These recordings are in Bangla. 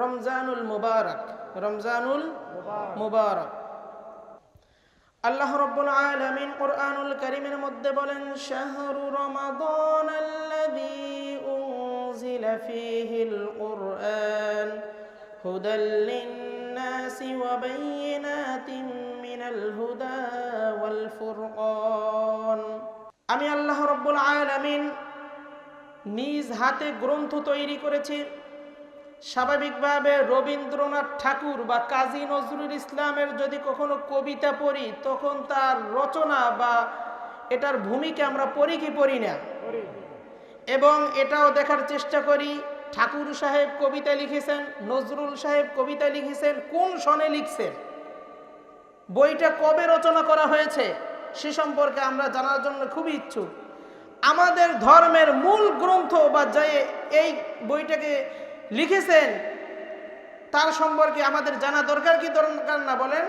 রমজানুল মুবারক রমজানুল মুবারক। আল্লাহ রব্বুল আলামিন কোরআনুল কারীমের মধ্যে বলেন, শাহরু রমাদান আল্লাযী উনজিলা ফীহিল কুরআন হুদাল লিন-নাসি ওয়া বায়িনাতিন মিনাল হুদা ওয়াল ফুরকান। আমি আল্লাহ রব্বুল আলামিন নিজ হাতে গ্রন্থ তৈরি করেছি। স্বাভাবিকভাবে রবীন্দ্রনাথ ঠাকুর বা কাজী নজরুল ইসলামের যদি কখনো কবিতা পড়ি, তখন তার রচনা বা এটার ভূমিকা আমরা পড়ি কি পড়ি না? এবং এটাও দেখার চেষ্টা করি, ঠাকুর সাহেব কবিতা লিখেছেন, নজরুল সাহেব কবিতা লিখেছেন, কোন সনে লিখছেন? বইটা কবে রচনা করা হয়েছে? সে সম্পর্কে আমরা জানার জন্য খুবই ইচ্ছুক। আমাদের ধর্মের মূল গ্রন্থ বা যে এই বইটাকে লিখেছেন, তার সম্পর্কে আমাদের জানা দরকার কি, দরকার না বলেন?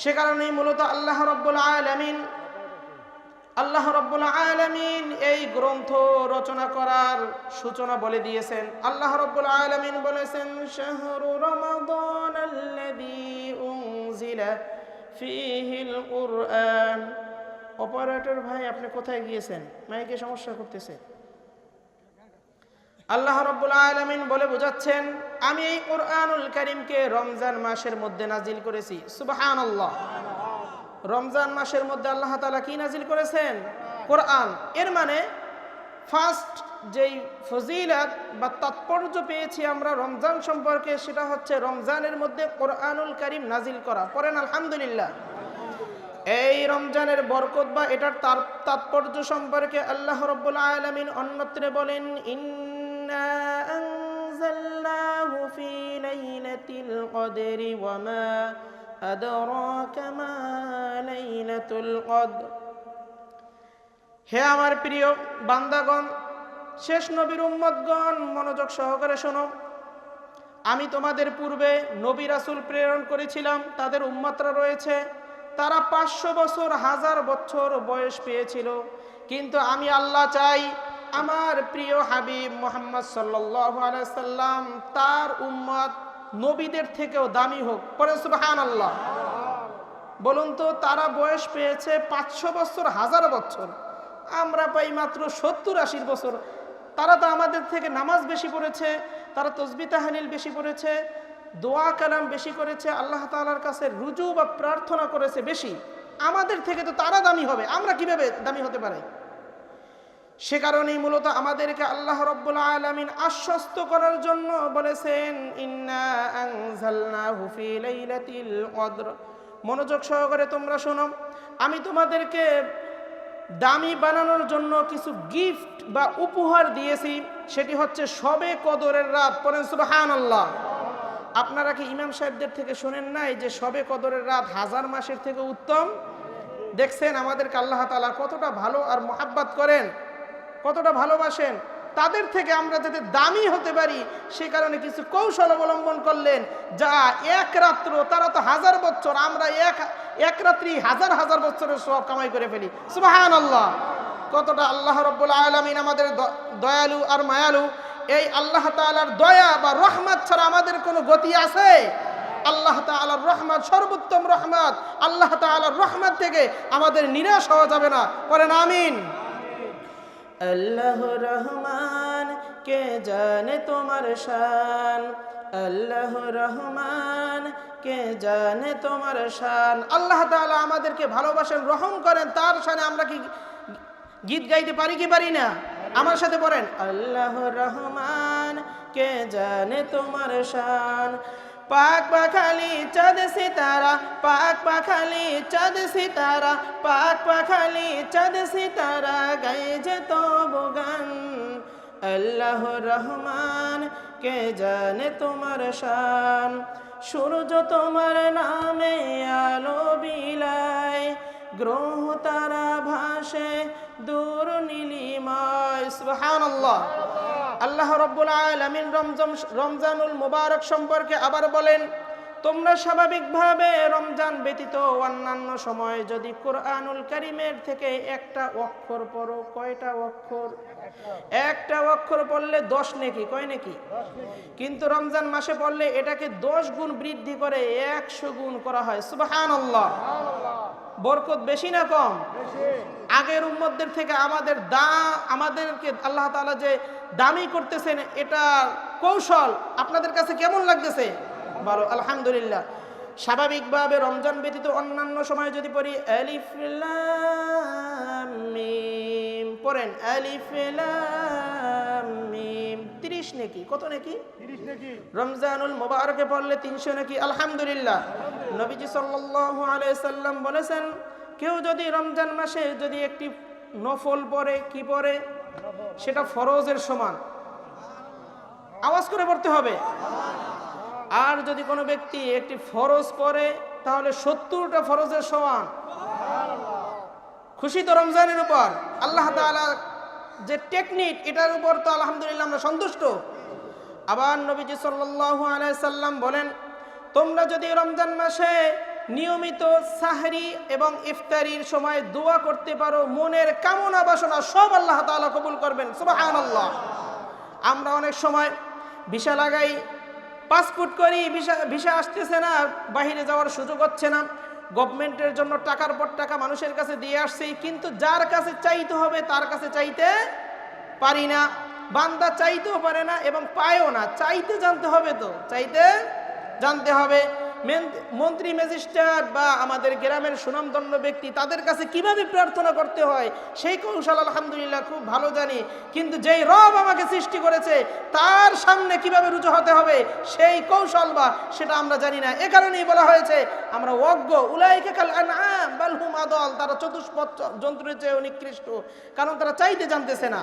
সে কারণেই মূলত আল্লাহ রব্বুল আলমিন, আল্লাহ রব্বুল আলমিন এই গ্রন্থ রচনা করার সূচনা বলে দিয়েছেন। আল্লাহ রব্বুল আলমিন বলেছেন, শাহরু রমাদান আল্লাযী উনজিলা ফীহিল কুরআন অপারেটর ভাই, আপনি কোথায় গিয়েছেন? মাইকে সমস্যা করতেছে। আল্লাহ রব্বুল আলমিন বলে বোঝাচ্ছেন, আমি এই কোরআনুল করিমকে রমজান মাসের মধ্যে নাজিল করেছি। সুবাহান আল্লাহ রমজান মাসের মধ্যে আল্লাহ তালা কি নাজিল করেছেন? কোরআন। এর মানে ফার্স্ট যেই ফজিলাত বা তাৎপর্য পেয়েছি আমরা রমজান সম্পর্কে, সেটা হচ্ছে রমজানের মধ্যে কোরআনুল করিম নাজিল করা। পড়েন, আলহামদুলিল্লাহ। এই রমজানের বরকত বা এটার তার তাৎপর্য সম্পর্কে আল্লাহ রব্বুল আলমিন অন্যত্রে বলেন ইন্না ফি লাইলাতিল কদরি ওয়া মা আদরাকা মা লাইলাতুল কদর হে আমার প্রিয় বান্দাগণ, শেষ নবীর উম্মতগণ, মনোযোগ সহকারে শোনো। আমি তোমাদের পূর্বে নবী রাসুল প্রেরণ করেছিলাম, তাদের উম্মাত্রা রয়েছে। তারা পাঁচশো বছর, হাজার বছর বয়স পেয়েছিল। কিন্তু আমি আল্লাহ চাই আমার প্রিয় হাবিব মোহাম্মদ সাল্লাম, তার উম্মত নবীদের থেকেও দামি হোক। পরে সুবাহান আল্লাহ বলুন তো, তারা বয়স পেয়েছে পাঁচশো বছর, হাজার বছর। আমরা পাই মাত্র সত্তর আশির বছর। তারা তো আমাদের থেকে নামাজ বেশি পড়েছে, তারা তসবি তাহানিল বেশি পড়েছে, দোয়া কালাম বেশি করেছে, আল্লাহ তালার কাছে রুজু বা প্রার্থনা করেছে বেশি। আমাদের থেকে তো তারা দামি হবে। আমরা কীভাবে দামি হতে পারি? সে কারণেই মূলত আমাদেরকে আল্লাহ রব্বুল আলমিন আশ্বস্ত করার জন্য বলেছেন মনোযোগ সহকারে তোমরা শোনো, আমি তোমাদেরকে দামি বানানোর জন্য কিছু গিফট বা উপহার দিয়েছি, সেটি হচ্ছে সবে কদরের রাত। পড়েন সুবহানাল্লাহ। আপনারা কি ইমাম সাহেবদের থেকে শোনেন নাই যে সবে কদরের রাত হাজার মাসের থেকে উত্তম? দেখছেন, আমাদেরকে আল্লাহ তালা কতটা ভালো আর মোহাব্বাত করেন। কতটা ভালোবাসেন, তাদের থেকে আমরা যাতে দামি হতে পারি, সে কারণে কিছু কৌশল অবলম্বন করলেন, যা এক রাত্র, তারা তো হাজার বছর, আমরা এক এক রাত্রি হাজার হাজার বছরের সব কামাই করে ফেলি। সুবাহান আল্লাহ কতটা আল্লাহ রব্বুল আলমিন আমাদের দয়ালু আর মায়ালু, এই আল্লাহ তালার দয়া বা রহমত ছাড়া আমাদের কোনো গতি আছে? আল্লাহ তালার রহমত, সর্বোত্তম রহমত, আল্লাহ তালার রহমত থেকে আমাদের নিরাশ হওয়া যাবে না। করেন আমিন। আল্লাহ রহমান, কে জানে তোমার শান? আল্লাহ রহমান, কে জানে তোমার শান? আল্লাহ তাআলা আমাদেরকে ভালোবাসেন, রহম করেন, তার শানে আমরা কি গীত গাইতে পারি কি পারি না? আমার সাথে বলেন আল্লাহ রহমান, কে জানে তোমার শান? পাক পাখালি চাঁদ সিতারা, পাক পাখালি চাঁদ সিতারা, পাক পাখালি চাঁদ সিতারা গাই যে তবু আল্লাহ রহমান, কে জানে তোমার শান? সূর্য তোমার নামে আলো বিলায় গ্রহ তারা ভাসে দূর নীলিমায়, সুবহানাল্লাহ। আল্লাহ রব্বুল আলামিন রমজান রমজানুল মুবারক সম্পর্কে আবার বলেন, তোমরা স্বাভাবিকভাবে রমজান ব্যতীত অন্যান্য সময় যদি কোরআনুল কারিমের থেকে একটা অক্ষর পড়ো। কয়টা অক্ষর? একটা অক্ষর পড়লে দশ নেকি, কয় নাকি? কিন্তু রমজান মাসে পড়লে এটাকে দশ গুণ বৃদ্ধি করে একশো গুণ করা হয় সুবাহান বরকত বেশি না কম? আগের উম্মতদের থেকে আমাদের দা আমাদেরকে আল্লাহ তাআলা যে দামি করতেছেন এটা কৌশল। আপনাদের কাছে কেমন লাগতেছে? ভালো আলহামদুলিল্লাহ। স্বাভাবিকভাবে রমজান ব্যতীত অন্যান্য সময় যদি পড়ি আলিফ পড়েন। আলিফ 30 নাকি কত নাকি? রমজানুল মোবারকে পড়লে তিনশো নাকি আলহামদুলিল্লাহ। নবীজি সাল্লাম বলেছেন কেউ যদি রমজান মাসে যদি একটি নফল পড়ে কি পড়ে? সেটা ফরজের সমান। আওয়াজ করে পড়তে হবে। আর যদি কোনো ব্যক্তি একটি ফরজ পড়ে তাহলে সত্তরটা ফরজের সমান। খুশি তো রমজানের উপর। আল্লাহ তাআলা যে টেকনিক এটার উপর তো আলহামদুলিল্লাহ আমরা সন্তুষ্ট। আবার নবীজি সাল্লাল্লাহু সাল্লাম বলেন, তোমরা যদি রমজান মাসে নিয়মিত সাহরি এবং ইফতারির সময় দোয়া করতে পারো, মনের কামনা বাসনা সব আল্লাহ তাআলা কবুল করবেন। সুবহানাল্লাহ। আমরা অনেক সময় ভিসা লাগাই, পাসপোর্ট করি, ভিসা ভিসা আসতেছে না, বাহিরে যাওয়ার সুযোগ হচ্ছে না। গভর্নমেন্টের জন্য টাকার পর টাকা মানুষের কাছে দিয়ে আসছে, কিন্তু যার কাছে চাইতে হবে, তার কাছে চাইতে পারি না। বান্দা চাইতেও পারে না এবং পায়ও না। চাইতে জানতে হবে তো, চাইতে জানতে হবে। মন্ত্রী, ম্যাজিস্ট্রেট বা আমাদের গ্রামের সুনামধন্য ব্যক্তি, তাদের কাছে কীভাবে প্রার্থনা করতে হয়? সেই কৌশল আলহামদুলিল্লাহ খুব ভালো জানি। কিন্তু যেই রব আমাকে সৃষ্টি করেছে, তার সামনে কীভাবে রুজু হতে হবে? সেই কৌশল বা সেটা আমরা জানি না। এ কারণেই বলা হয়েছে, আমরা অজ্ঞ উলাইকে কাল আনআম বাল আদল। তারা চতুষ্পদ যন্ত্রের চেয়ে নিকৃষ্ট, কারণ তারা চাইতে জানতেছে না।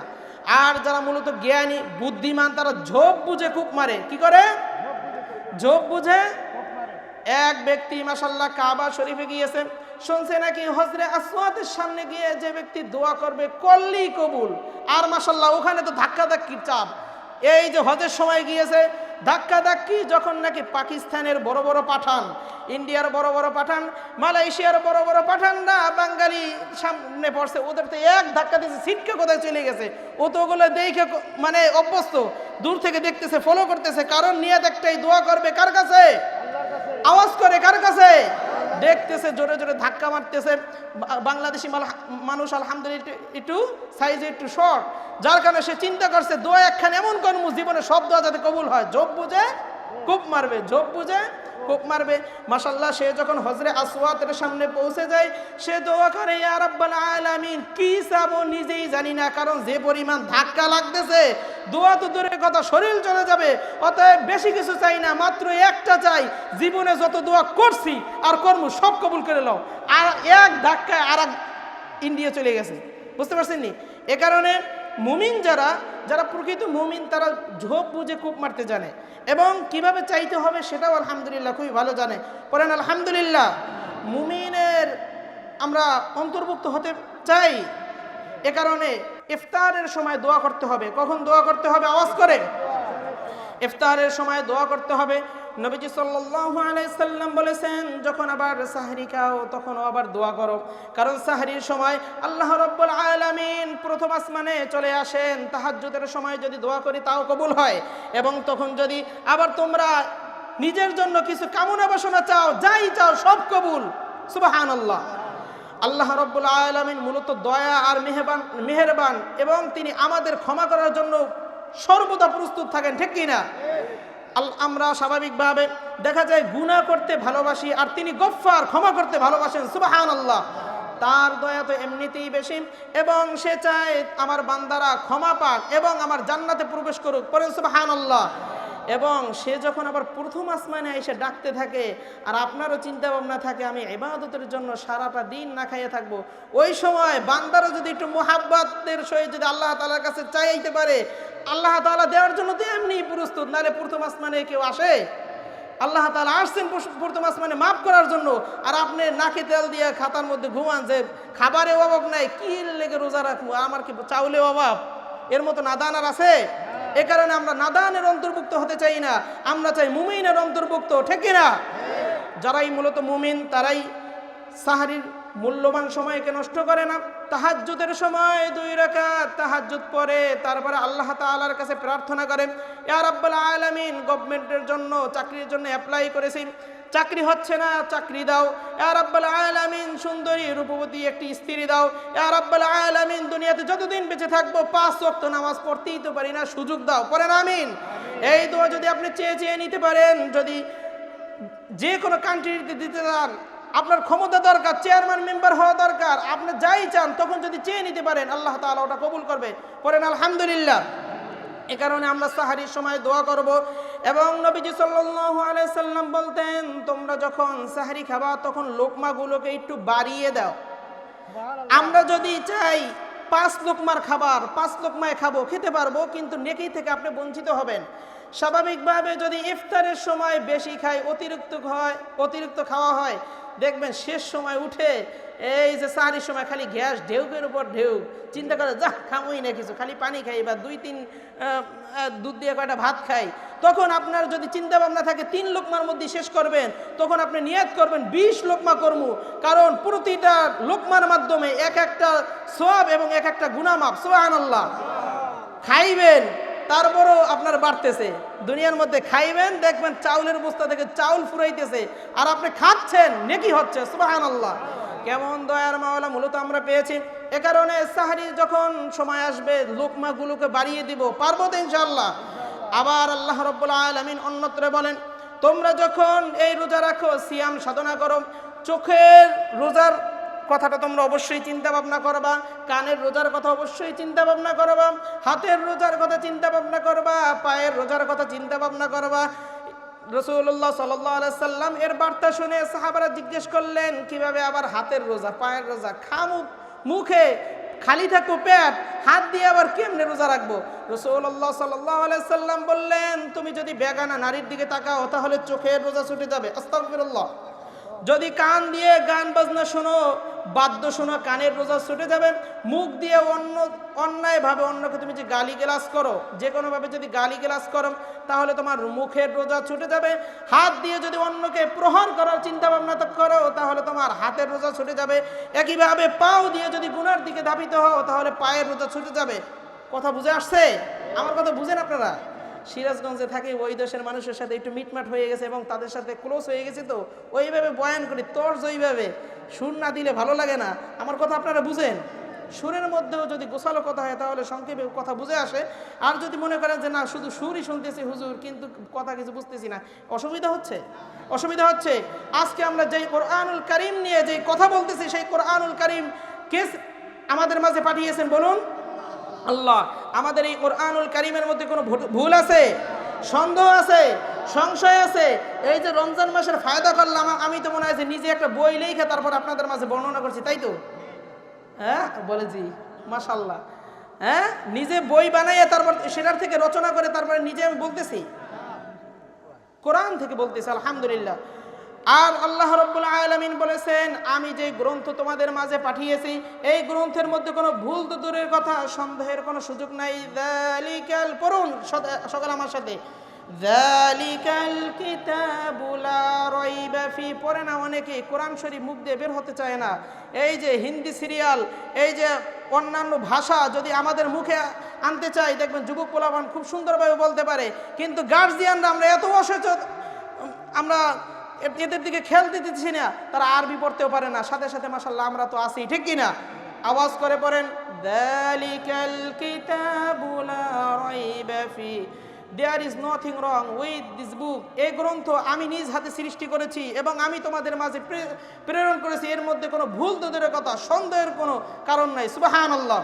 আর যারা মূলত জ্ঞানী, বুদ্ধিমান, তারা ঝোপ বুঝে খুব মারে। কি করে? ঝোপ বুঝে? এক ব্যক্তি মাসাল্লাহ কাবা শরীফে গিয়েছে। শুনছে নাকি হজরে আসওয়াতের সামনে গিয়ে যে ব্যক্তি দোয়া করবে করলি কবুল। আর মাসাল্লাহ ওখানে তো ধাক্কা ধাক্কি চাপ। এই যে হজের সময় গিয়েছে ধাক্কা ধাক্কি যখন নাকি পাকিস্তানের বড় বড় পাঠান, ইন্ডিয়ার বড় বড় পাঠান, মালয়েশিয়ার বড় বড় পাঠান না বাঙালি সামনে পড়ছে, ওদের তো এক ধাক্কা দিয়েছে সিটকে কোথায় চলে গেছে? ও তো ওগুলো দেখে মানে অভ্যস্ত, দূর থেকে দেখতেছে ফলো করতেছে, কারণ নিয়ত একটাই, দোয়া করবে কার কাছে? আওয়াজ করে, কার কাছে? দেখতেছে, জোরে জোরে ধাক্কা মারতেছে। বাংলাদেশি মানুষ, আলহামদুলিল্লাহ, একটু- সাইজে একটু শর্ট যার কারণে সে চিন্তা করছে, দোয়া একখান এমন কর্ম, জীবনে শব্দ যাতে কবুল হয়। জব বুঝে কূপ মারবে জব বুঝে কূপ মারবে। মাসাল্লাহ সে যখন হজরে আসওয়াতের সামনে পৌঁছে যায়, সে দোয়া করে আলামিন। কি নিজেই জানি না, কারণ যে পরিমাণ ধাক্কা লাগতেছে, দোয়া তো দূরের কথা, শরীর চলে যাবে। অতএব বেশি কিছু চাই না, মাত্র একটা চাই, জীবনে যত দোয়া করছি আর কর্ম সব কবুল করে লও আর এক ধাক্কায় আর ইন্ডিয়া চলে গেছে। বুঝতে পারছেন নি? এ কারণে মুমিন যারা যারা প্রকৃত মুমিন, তারা ঝোপ বুঝে কূপ মারতে জানে। এবং কীভাবে চাইতে হবে সেটাও আলহামদুলিল্লাহ খুবই ভালো জানে। পড়েন, আলহামদুলিল্লাহ, মুমিনের আমরা অন্তর্ভুক্ত হতে চাই। এ কারণে ইফতারের সময় দোয়া করতে হবে। কখন দোয়া করতে হবে? আওয়াজ করে। ইফতারের সময় দোয়া করতে হবে। নবীজি সাল্লাল্লাহু আলাইহি সাল্লাম বলেছেন, যখন আবার সাহরি খাও, তখনও আবার দোয়া করো। কারণ সাহরির সময় আল্লাহ রাব্বুল আলামিন প্রথম আসমানে চলে আসেন। তাহাজ্জুদের সময় যদি দোয়া করি, তাও কবুল হয়। এবং তখন যদি আবার তোমরা নিজের জন্য কিছু কামনা বাসনা চাও, যাই চাও, সব কবুল। সুবহানাল্লাহ। আল্লাহ রব্বুল আলমিন মূলত দয়া আর মেহবান, মেহেরবান এবং তিনি আমাদের ক্ষমা করার জন্য সর্বদা প্রস্তুত থাকেন, ঠিক কি না আল- আমরা স্বাভাবিকভাবে দেখা যায় গুণা করতে ভালোবাসি আর তিনি গফ্ফার, ক্ষমা করতে ভালোবাসেন সুবাহান আল্লাহ তার দয়া তো এমনিতেই বেশি এবং সে চায় আমার বান্দারা ক্ষমা পাক এবং আমার জান্নাতে প্রবেশ করুক। পরেন সুবাহান আল্লাহ এবং সে যখন আবার প্রথম আসমানে এসে ডাকতে থাকে আর আপনারও চিন্তা ভাবনা থাকে, আমি ইবাদতের জন্য সারাটা দিন না খাইয়ে থাকব, ওই সময় বান্দারও যদি একটু মোহাব্বতের সহিত যদি আল্লাহ তালার কাছে চাইতে পারে, আল্লাহ তাআলা দেওয়ার জন্য তো এমনি প্রস্তুত, নাহলে প্রথম আসমানে কেউ আসে? আল্লাহ তালা আসছেন প্রথম আসমানে মাফ করার জন্য, আর আপনি নাকে তেল দিয়ে খাতার মধ্যে ঘুমান যে খাবারে অভাব নাই, কি লেগে রোজা রাখব, আমার কি চাউলে অভাব? এর মতো নাদান আর আছে? এ কারণে আমরা নাদানের অন্তর্ভুক্ত হতে চাই না। আমরা চাই মুমিনের অন্তর্ভুক্ত, ঠিক না যারাই মূলত মুমিন, তারাই সাহারির মূল্যবান সময়কে নষ্ট করে না। তাহাজ্জুদের সময় দুই রাকাত তাহাজ্জুদ পরে তারপরে আল্লাহ তাআলার কাছে প্রার্থনা করেন ইয়া রাব্বুল আলামিন, গভর্নমেন্টের জন্য, চাকরির জন্য অ্যাপ্লাই করেছি চাকরি হচ্ছে না, চাকরি দাও। ইয়া রাব্বুল আলামিন, সুন্দরী রূপবতী একটি স্ত্রী দাও। ইয়া রাব্বুল আলামিন, দুনিয়াতে যতদিন বেঁচে থাকব, পাঁচ ওয়াক্ত নামাজ পড়তেই তো পারি না, সুযোগ দাও। পড়েন, আমিন। এই দোয়া যদি আপনি চেয়ে চেয়ে নিতে পারেন, যদি যে কোনো কান্ট্রিতে দিতে চান, আপনার ক্ষমতা দরকার চেয়ারম্যান মেম্বার হওয়া দরকার, আপনি যাই চান, তখন যদি চেয়ে নিতে পারেন, আল্লাহ তাআলা ওটা কবুল করবে। পড়েন, আলহামদুলিল্লাহ। এ কারণে আমরা সাহারির সময় দোয়া করব। এবং নবীজি সাল্লাল্লাহু আলাইহি সাল্লাম বলতেন তোমরা যখন সাহারি খাবা তখন লোকমাগুলোকে একটু বাড়িয়ে দাও। আমরা যদি চাই পাঁচ লোকমার খাবার পাঁচ লোকমায় খাব খেতে পারব কিন্তু নেকি থেকে আপনি বঞ্চিত হবেন। স্বাভাবিকভাবে যদি ইফতারের সময় বেশি খায় অতিরিক্ত হয় অতিরিক্ত খাওয়া হয় দেখবেন শেষ সময় উঠে এই যে সাহারির সময় খালি গ্যাস ঢেউকের উপর ঢেউ, চিন্তা করে যা খামুই না কিছু, খালি পানি খাই বা দুই তিন দুধ দিয়ে কয়টা ভাত খাই। তখন আপনার যদি চিন্তা ভাবনা থাকে, তিন লোকমার মধ্যে শেষ করবেন, তখন আপনি নিয়াত করবেন, বিশ লোকমা কর্ম। কারণ প্রতিটা লোকমার মাধ্যমে এক একটা সোয়াব এবং এক একটা গুনামাপ সোহান আল্লাহ খাইবেন। তারপরও আপনার বাড়তেছে। দুনিয়ার মধ্যে খাইবেন, দেখবেন চাউলের বস্তা থেকে চাউল ফুরাইতেছে। আর আপনি খাচ্ছেন, নেকি হচ্ছে সুবাহান আল্লাহ কেমন দয়ার মাওলা, মূলত আমরা পেয়েছি। এ কারণে সাহারি যখন সময় আসবে, লোকমাগুলোকে বাড়িয়ে দিব, পারব তো ইনশাল্লাহ আবার আল্লাহ রব্বুল আলমিন অন্যত্র বলেন, তোমরা যখন এই রোজা রাখো, সিয়াম সাধনা করো, চোখের রোজার কথাটা তোমরা অবশ্যই চিন্তা ভাবনা করবা, কানের রোজার কথা অবশ্যই চিন্তা ভাবনা করবা, হাতের রোজার কথা চিন্তা ভাবনা করবা, পায়ের রোজার কথা চিন্তা ভাবনা করবা। রসুল্লাহ সাল্লাম এর বার্তা শুনে সাহাবারা জিজ্ঞেস করলেন, কীভাবে আবার হাতের রোজা, পায়ের রোজা? খামু, মুখে খালি থাকব পেট, হাত দিয়ে আবার কেমনে রোজা রাখব? রসুল্লাহ সাল্লাহ সাল্লাম বললেন, তুমি যদি বেগানা নারীর দিকে তাকাও, তাহলে চোখের রোজা ছুটে যাবে। আস্তাগফিরুল্লাহ। যদি কান দিয়ে গান বাজনা শোনো, বাদ্য শোনো কানের রোজা ছুটে যাবে মুখ দিয়ে অন্য, অন্যায়ভাবে অন্যকে তুমি যে গালি গেলাস করো যে কোনোভাবে যদি গালি গেলাস করো, তাহলে তোমার মুখের রোজা ছুটে যাবে। হাত দিয়ে যদি অন্যকে প্রহার করার চিন্তা ভাবনা করো, তাহলে তোমার হাতের রোজা ছুটে যাবে। একইভাবে পাও দিয়ে যদি গুনার দিকে ধাবিত হও, তাহলে পায়ের রোজা ছুটে যাবে। কথা বুঝে আসছে? আমার কথা বুঝেন আপনারা? সিরাজগঞ্জে থাকি, ওই দেশের মানুষের সাথে একটু মিটমাট হয়ে গেছে এবং তাদের সাথে ক্লোজ হয়ে গেছে তো। ওইভাবে বয়ান করি, তর্জ ওইভাবে। সুর না দিলে ভালো লাগে না। আমার কথা আপনারা বুঝেন? সুরের মধ্যেও যদি গোসালো কথা হয়, তাহলে সংক্ষেপে কথা বুঝে আসে। আর যদি মনে করেন যে, না, শুধু সুরই শুনতেছি হুজুর, কিন্তু কথা কিছু বুঝতেছি না। অসুবিধা হচ্ছে? অসুবিধা হচ্ছে? আজকে আমরা যেই কোরআনুল করিম নিয়ে যেই কথা বলতেছি, সেই কোরআনুল করিম কেস আমাদের মাঝে পাঠিয়েছেন, বলুন? আল্লাহ, আমাদের এই কোরআনুল কারিমের মধ্যে কোনো ভুল আছে? সন্দেহ আছে? সংশয় আছে? এই যে রমজান মাসের ফায়দা করলাম, আমি তো মনে হয় নিজে একটা বই লিখে তারপর আপনাদের মাঝে বর্ণনা করছি, তাই তো? হ্যাঁ বলেছি মাশাল্লাহ হ্যাঁ নিজে বই বানাইয়ে তারপর সেটার থেকে রচনা করে তারপরে নিজে আমি বলতেছি? কোরআন থেকে বলতেছি, আলহামদুলিল্লাহ। আর আল্লাহ রব্বুল আলমিন বলেছেন, আমি যে গ্রন্থ তোমাদের মাঝে পাঠিয়েছি, এই গ্রন্থের মধ্যে কোনো ভুল তো দূরের কথা, সন্দেহের কোনো সুযোগ নাই। দালিকাল সদ- সকাল আমার সাথে। দালিকাল কিতাবুলা রাইবা ফি, পড়ে না অনেকে, কোরআন শরীফ মুখ দিয়ে বের হতে চায় না। এই যে হিন্দি সিরিয়াল, এই যে অন্যান্য ভাষা যদি আমাদের মুখে আনতে চাই দেখবেন যুবক পোলাপান খুব সুন্দরভাবে বলতে পারে। কিন্তু গার্জিয়ানরা আমরা এত অসচেতন, আমরা এদের দিকে খেয়াল দিতেছি না, তারা আরবি পড়তেও পারে না। সাথে সাথে মাসাল্লাহ আমরা তো আসি ঠিক কি না আওয়াজ করে পড়েন, দালিকাল কিতাবু লা রাইবা ফি there is nothing wrong with this book এই গ্রন্থ আমি নিজ হাতে সৃষ্টি করেছি এবং আমি তোমাদের মাঝে প্রেরণ করেছি। এর মধ্যে কোনো ভুল তো দূরের কথা, সন্দেহের কোনো কারণ নাই। সুবাহান আল্লাহ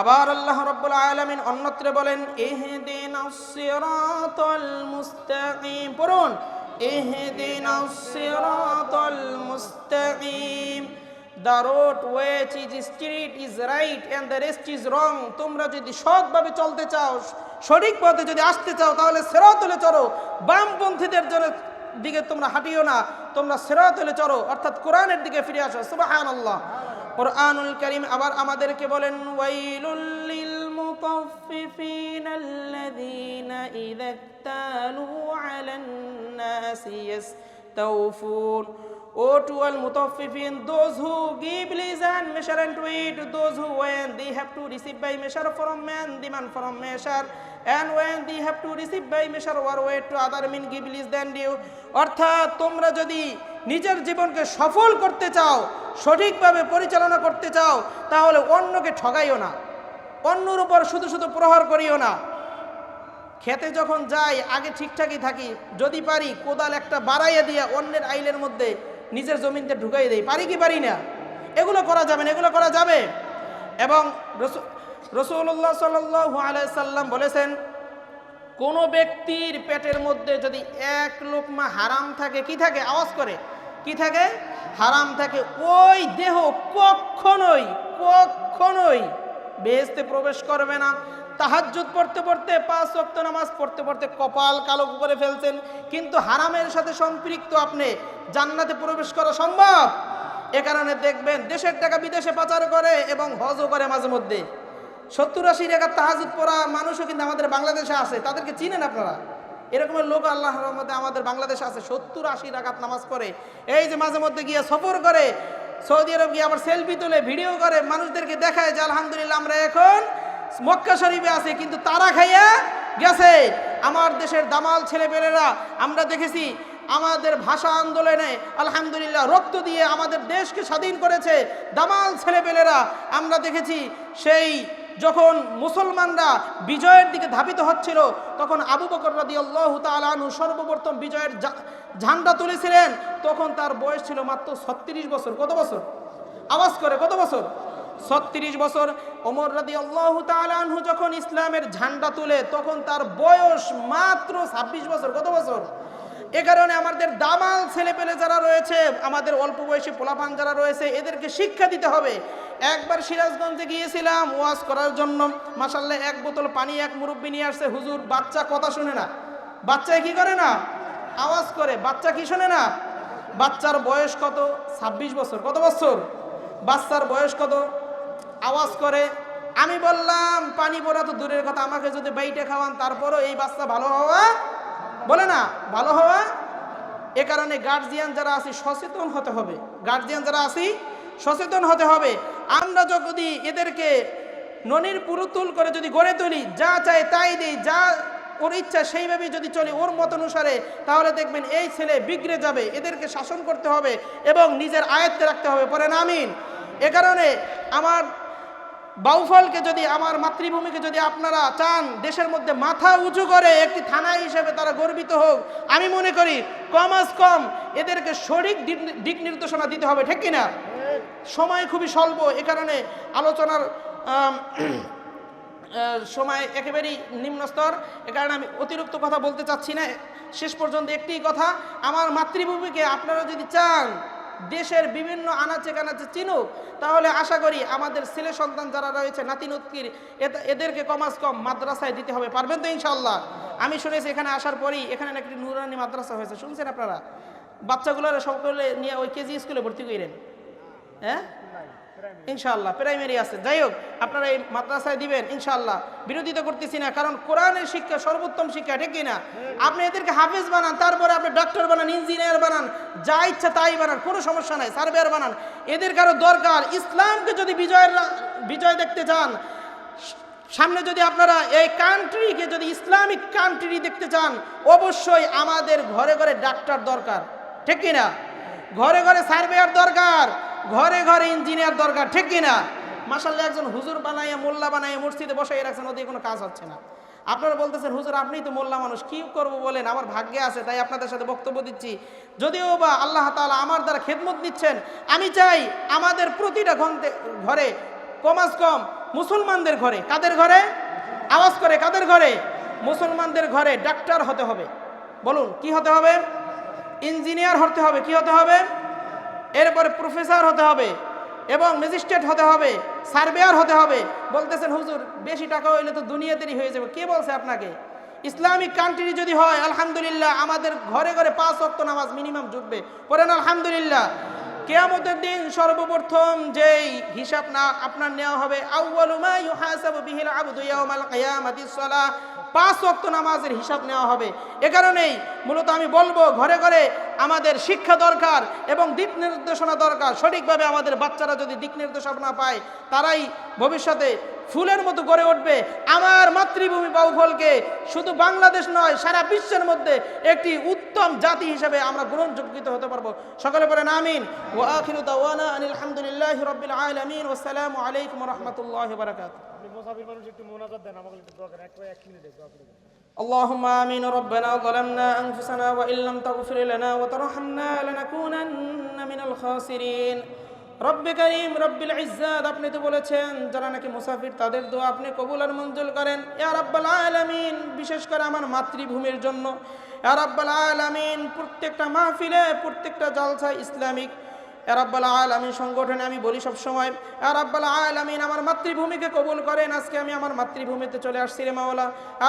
আবার আল্লাহ রব্বুল আলামিন অন্যত্রে বলেন মুস্তাকিম। পড়ুন ইহদিনাস সিরাতাল মুস্তাকিম the road which is straight is right and the rest is wrong তোমরা যদি সৎভাবে চলতে চাও, সঠিক পথে যদি আসতে চাও, তাহলে সেরাতলে চড়ো। বামপন্থীদের জন্য দিকে তোমরা হাঁটিও না, তোমরা সেরাতলে চড়ো। অর্থাৎ কোরআনের দিকে ফিরে আসো। সুবাহান আল্লাহ কোরআনুল করিম আবার আমাদেরকে বলেন, ওয়াইলুল লিল المطففين الذين إذا اكتالوا على الناس يستوفون O to all mutaffifin, those who give less and measure and weight, those who when they have to receive by measure from man, demand from measure, and when they have to receive by measure or weight to other mean give less than due. অর্থাৎ তোমরা যদি নিজের জীবনকে সফল করতে চাও সঠিকভাবে পরিচালনা করতে চাও তাহলে অন্যকে ঠগাইও না অন্যর উপর শুধু শুধু প্রহার করিও না। খেতে যখন যাই, আগে ঠিকঠাকই থাকি। যদি পারি, কোদাল একটা বাড়াইয়া দিয়ে অন্যের আইলের মধ্যে নিজের জমিনতে ঢুকাই দেই। পারি কি পারি না? এগুলো করা যাবে না, এগুলো করা যাবে। এবং রসুল্লাহ সাল্লাম বলেছেন, কোনো ব্যক্তির পেটের মধ্যে যদি এক লোকমা হারাম থাকে, কি থাকে? আওয়াজ করে। কি থাকে? হারাম থাকে। ওই দেহ কখনোই কখনোই বেহেস্তে প্রবেশ করবে না। তাহাজ্জুদ পড়তে পড়তে পাঁচ ওয়াক্ত নামাজ পড়তে পড়তে কপাল কালো করে ফেলছেন। কিন্তু হারামের সাথে সম্পৃক্ত আপনি জান্নাতে প্রবেশ করা সম্ভব? এ কারণে দেখবেন দেশের টাকা বিদেশে পাচার করে এবং হজও করে মাঝে মধ্যে। সত্তর আশি টাকা তাহাজুদ পড়া মানুষও কিন্তু আমাদের বাংলাদেশে আছে। তাদেরকে চিনেন আপনারা? এরকমের লোক আল্লাহ রহমতে আমাদের বাংলাদেশে আছে। সত্তর আশি রাকাত নামাজ পড়ে, এই যে মাঝে মধ্যে গিয়ে সফর করে সৌদি আরব গিয়ে আমার সেলফি তুলে ভিডিও করে, মানুষদেরকে দেখায় যে আলহামদুলিল্লাহ আমরা এখন মক্কা শরীফে আছে, কিন্তু তারা খাইয়া গেছে। আমার দেশের দামাল ছেলেপেলেরা, আমরা দেখেছি আমাদের ভাষা আন্দোলনে আলহামদুলিল্লাহ রক্ত দিয়ে আমাদের দেশকে স্বাধীন করেছে দামাল ছেলেপেলেরা। আমরা দেখেছি সেই যখন মুসলমানরা বিজয়ের দিকে ধাবিত হচ্ছিল, তখন আবু বকর রাদি আল্লাহ তালু সর্বপ্রথম বিজয়ের ঝান্ডা তুলেছিলেন। তখন তার বয়স ছিল মাত্র ছত্রিশ বছর। কত বছর? আওয়াজ করে, কত বছর? ছত্রিশ বছর। ওমর রাদি আল্লাহ তালু যখন ইসলামের ঝান্ডা তুলে, তখন তার বয়স মাত্র ছাব্বিশ বছর। কত বছর? এ কারণে আমাদের দামাল ছেলেপেলে যারা রয়েছে, আমাদের অল্প বয়সী পোলাপান যারা রয়েছে, এদেরকে শিক্ষা দিতে হবে। একবার সিরাজগঞ্জে গিয়েছিলাম, ওয়াজ করার জন্য। মাসাল্লাহ এক বোতল পানি এক মুরব্বী নিয়ে আসছে। হুজুর, বাচ্চা কথা শুনে না। বাচ্চায় কি করে না? আওয়াজ করে, বাচ্চা কি শোনে না? বাচ্চার বয়স কত? ছাব্বিশ বছর। কত বছর? বাচ্চার বয়স কত? আওয়াজ করে, আমি বললাম, পানি পড়া তো দূরের কথা, আমাকে যদি বাইটে খাওয়ান, তারপরও এই বাচ্চা ভালো হওয়া বলে না, ভালো হওয়া এ কারণে গার্জিয়ান যারা আছি, সচেতন হতে হবে। গার্জিয়ান যারা আছি, সচেতন হতে হবে। আমরা যদি এদেরকে ননির পুরুতুল করে যদি গড়ে তুলি, যা চায় তাই দিই, যা ওর ইচ্ছা সেইভাবে যদি চলি ওর মত অনুসারে, তাহলে দেখবেন এই ছেলে বিগড়ে যাবে। এদেরকে শাসন করতে হবে এবং নিজের আয়ত্তে রাখতে হবে। পরে নামিন এ কারণে আমার বাউফলকে যদি, আমার মাতৃভূমিকে যদি আপনারা চান, দেশের মধ্যে মাথা উঁচু করে একটি থানা হিসেবে তারা গর্বিত হোক, আমি মনে করি কম আজ কম এদেরকে সঠিক দিক- নির্দেশনা দিতে হবে, ঠিক কিনা? সময় খুবই স্বল্প, এ কারণে আলোচনার সময় একেবারেই নিম্ন স্তর এ কারণে আমি অতিরিক্ত কথা বলতে চাচ্ছি না। শেষ পর্যন্ত একটি কথা, আমার মাতৃভূমিকে আপনারা যদি চান দেশের বিভিন্ন আনাচে কানাচে চিনুক, তাহলে আশা করি আমাদের ছেলে সন্তান যারা রয়েছে নাতিনুৎকির এদ- এদেরকে কমাস কম মাদ্রাসায় দিতে হবে। পারবেন তো ইনশাল্লাহ আমি শুনেছি এখানে আসার পরেই এখানে একটি নুরানি মাদ্রাসা হয়েছে, শুনছেন আপনারা? বাচ্চাগুলোরা সকলে নিয়ে ওই কেজি স্কুলে ভর্তি করেন হ্যাঁ? ইনশাআল্লাহ, প্রাইমারি আছে। যাই হোক আপনারা এই মাদ্রাসায় দিবেন, ইনশাআল্লাহ। বিরোধিতা করতেছি না, কারণ কোরআনের শিক্ষা সর্বোত্তম শিক্ষা, ঠিক কিনা? আপনি এদেরকে হাফিজ বানান, তারপরে আপনি ডক্টর বানান ইঞ্জিনিয়ার বানান, যা ইচ্ছা তাই বানান, কোনো সমস্যা নাই সার্ভেয়ার বানান। এদের কারও দরকার, ইসলামকে যদি বিজয়ের বিজয় দেখতে চান, সামনে যদি আপনারা এই কান্ট্রিকে যদি ইসলামিক কান্ট্রি দেখতে চান, অবশ্যই আমাদের ঘরে ঘরে ডাক্তার দরকার, ঠিক কিনা? ঘরে ঘরে সার্ভেয়ার দরকার। ঘরে ঘরে ইঞ্জিনিয়ার দরকার, ঠিক কিনা? মাসাল্লাহ একজন হুজুর বানাইয়া, মোল্লা বানাইয়া মসজিদে বসাই রাখছেন ওদের কোনো কাজ হচ্ছে না। আপনারা বলতেছেন, হুজুর আপনি তো মোল্লা মানুষ, কি করব বলেন? আমার ভাগ্যে আছে, তাই আপনাদের সাথে বক্তব্য দিচ্ছি। যদিও বা আল্লাহ তাআলা আমার দ্বারা খেদমত নিচ্ছেন, আমি চাই আমাদের প্রতিটা ঘন্টে, ঘরে কমাস কম, মুসলমানদের ঘরে, কাদের ঘরে? আওয়াজ করে, কাদের ঘরে? মুসলমানদের ঘরে ডাক্তার হতে হবে। বলুন, কি হতে হবে? ইঞ্জিনিয়ার হতে হবে, কি হতে হবে? এরপরে প্রফেসর হতে হবে এবং ম্যাজিস্ট্রেট হতে হবে, সার্ভেয়ার হতে হবে। বলতেছেন, হুজুর, বেশি টাকা হইলে তো দুনিয়াতেই হয়ে যাবে। কে বলছে আপনাকে? ইসলামিক কান্ট্রি যদি হয়, আলহামদুলিল্লাহ, আমাদের ঘরে ঘরে পাঁচ অক্ত নামাজ মিনিমাম জুটবে। পড়েন, আলহামদুলিল্লাহ। কেয়ামতের দিন সর্বপ্রথম যেই হিসাব না আপনার নেওয়া হবে, আউয়ালু মা ইউহাসাবু বিহিল আবদু ইয়াউমাল কিয়ামাতিস সালাহ। পাঁচ ওয়াক্ত নামাজের হিসাব নেওয়া হবে। এ কারণেই মূলত আমি বলব, ঘরে ঘরে আমাদের শিক্ষা দরকার এবং দিক নির্দেশনা দরকার। সঠিকভাবে আমাদের বাচ্চারা যদি দিক নির্দেশনা পায়, তারাই ভবিষ্যতে ফুলের মতো গড়ে উঠবে। আমার মাতৃভূমি বাউফলকে শুধু বাংলাদেশ নয়, সারা বিশ্বের মধ্যে একটি উত্তম জাতি হিসেবে আমরা গ্রহণযোগ্যিত হতে পারব। সকলে পড়েন আমিন। ও আখিরু দাওয়ানা আনিল হামদুলিল্লাহি রাব্বিল আলামিন। ওয়াসসালামু আলাইকুম রাহমাতুল্লাহি ওয়া বারাকাতুহু আপনি মুসাফির মানুষ একটু মোনাজাত দেন আমাকে একটু দোয়া করেন এক এক মিনিটে দোয়া করে দেন। اللهم آمين ربنا ظلمنا أنفسنا وإن لم تغفر لنا وترحمنا لنكونن من الخاسرين রব্ব করিম রব্বিল ইজ্জাত আপনি তো বলেছেন যারা নাকি মুসাফির তাদের দোয়া আপনি কবুল আর মঞ্জুর করেন ইয়া রাব্বাল আলামিন বিশেষ করে আমার মাতৃভূমির জন্য ইয়া রাব্বাল আলামিন প্রত্যেকটা মাহফিলে প্রত্যেকটা জালসা ইসলামিক রাব্বাল আলামিন সংগঠনে আমি বলি সব সময় রাব্বাল আলামিন আমার মাতৃভূমিকে কবুল করেন। আজকে আমি আমার মাতৃভূমিতে চলে আসছি রে মাওলা।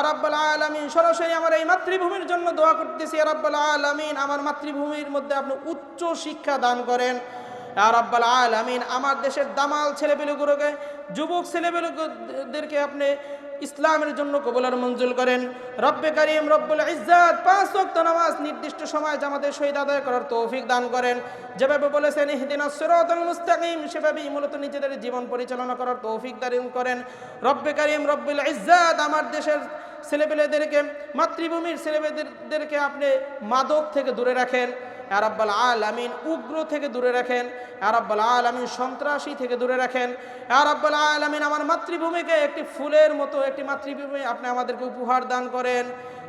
রাব্বাল আলামিন সরাসরি আমার এই মাতৃভূমির জন্য দোয়া করতেছি। রাব্বাল আলামিন আমার মাতৃভূমির মধ্যে আপনি উচ্চ শিক্ষা দান করেন। রাব্বাল আলামিন, আমার দেশের দামাল ছেলেপেলেগুলোকে, যুবক ছেলেপেলেদেরকে আপনি ইসলামের জন্য কবুলার মঞ্জুর করেন। রব্বে করিম, রব্বুল ইজ্জাত, পাঁচ ওয়াক্ত নামাজ, নির্দিষ্ট সময় জামাতের শহীদ আদায় করার তৌফিক দান করেন। যেভাবে বলেছেন, ইহদিনা সিরাতাল মুস্তাকিম, সেভাবেই মূলত নিজেদের জীবন পরিচালনা করার তৌফিক দান করেন। রব্বে করিম, রব্বুল ইজ্জাত, আমার দেশের ছেলেপেলেদেরকে, মাতৃভূমির ছেলেপেলেদেরকে আপনি মাদক থেকে দূরে রাখেন। আরাব্বাল আলামিন উগ্র থেকে দূরে রাখেন। আরাব্বাল আলামিন সন্ত্রাসী থেকে দূরে রাখেন। আরাব্বাল আলামিন আমার মাতৃভূমিকে একটি ফুলের মতো, একটি মাতৃভূমি আপনি আমাদেরকে উপহার দান করেন।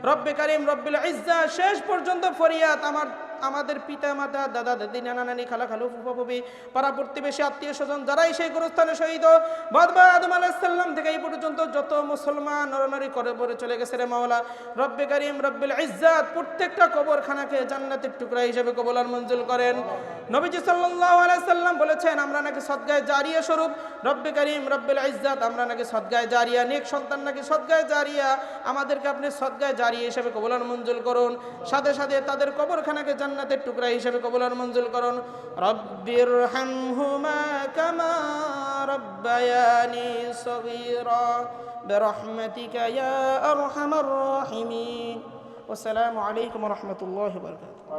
রব্বে করিম রব্বিল ইজ্জা শেষ পর্যন্ত ফরিয়াত আমার আমাদের পিতা মাতা দাদা, দাদি, নানা, নানি, খালা, খালু, ফুফা, ফুফি, পাড়া প্রতিবেশী, আত্মীয় স্বজন যারাই সেই গুরুস্থানে শহীদ বদবা আদম আলাইসাল্লাম থেকে এই পর্যন্ত যত মুসলমান নরনারী করে পরে চলে গেছে রে মাওলা। রব্বে করিম, রব্বিল ইজ্জাত প্রত্যেকটা কবরখানাকে জান্নাতের টুকরা হিসেবে কবলার মঞ্জুর করেন। নবীজি সাল্লাল্লাহু আলাইসাল্লাম বলেছেন, আমরা নাকি সদগায়ে জারিয়া স্বরূপ। রব্বে করিম, রব্বিল ইজ্জাত, আমরা নাকি সদগায়ে জারিয়া, নেক সন্তান নাকি সদগায়ে জারিয়া। আমাদেরকে আপনি সদগায়ে জারিয়া হিসেবে কবলার মঞ্জুর করুন। সাথে সাথে তাদের কবরখানাকে জান্নাতের টুকরা হিসেবে কবলার মঞ্জুর করুন রব্বির হামহুমা কামা রব্বায়ানি সগীরা برحمتك يا أرحم الراحمين والسلام عليكم ورحمة الله وبركاته